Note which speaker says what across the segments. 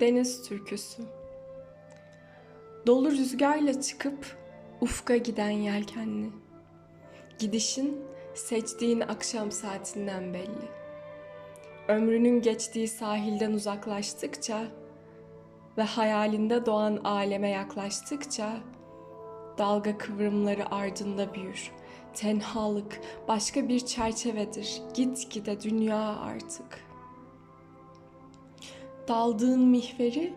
Speaker 1: Deniz türküsü. Dolu rüzgarla çıkıp ufka giden yelkenli. Gidişin seçtiğin akşam saatinden belli. Ömrünün geçtiği sahilden uzaklaştıkça ve hayalinde doğan aleme yaklaştıkça dalga kıvrımları ardında büyür. Tenhalık başka bir çerçevedir. Gitgide dünya artık.'' Daldığın mihveri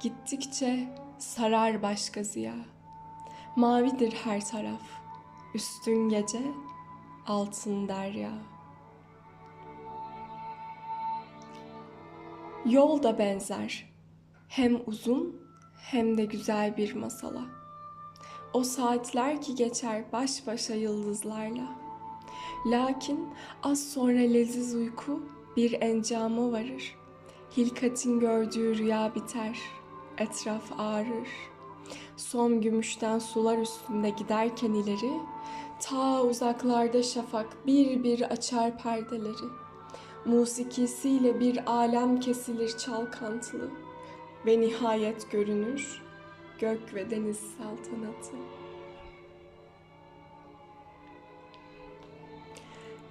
Speaker 1: gittikçe sarar başka ziya. Mavidir her taraf, üstün gece, altın derya. Yol da benzer, hem uzun hem de güzel bir masala. O saatler ki geçer baş başa yıldızlarla. Lakin az sonra leziz uyku bir encama varır.'' Hilkat'in gördüğü rüya biter, etraf ağrır. Son gümüşten sular üstünde giderken ileri, ta uzaklarda şafak bir bir açar perdeleri. Musikisiyle bir alem kesilir çalkantılı ve nihayet görünür gök ve deniz saltanatı.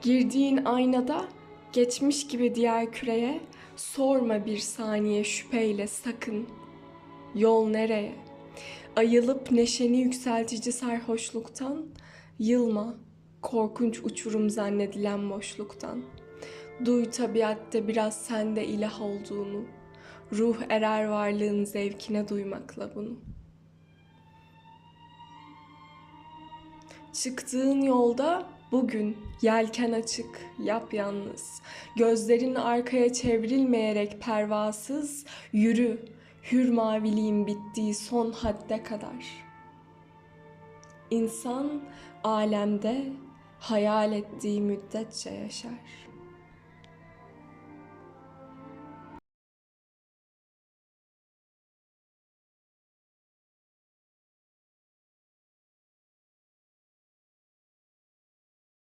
Speaker 1: Girdiğin aynada geçmiş gibi diğer küreye Sorma bir saniye şüpheyle sakın. Yol nereye? Ayılıp neşeni yükseltici sarhoşluktan, yılma korkunç uçurum zannedilen boşluktan. Duy tabiatte biraz sende ilah olduğunu, ruh erer varlığın zevkine duymakla bunu. Çıktığın yolda Bugün yelken açık, yapyalnız, gözlerin arkaya çevrilmeyerek pervasız, yürü, hür maviliğin bittiği son hadde kadar. İnsan alemde hayal ettiği müddetçe yaşar.''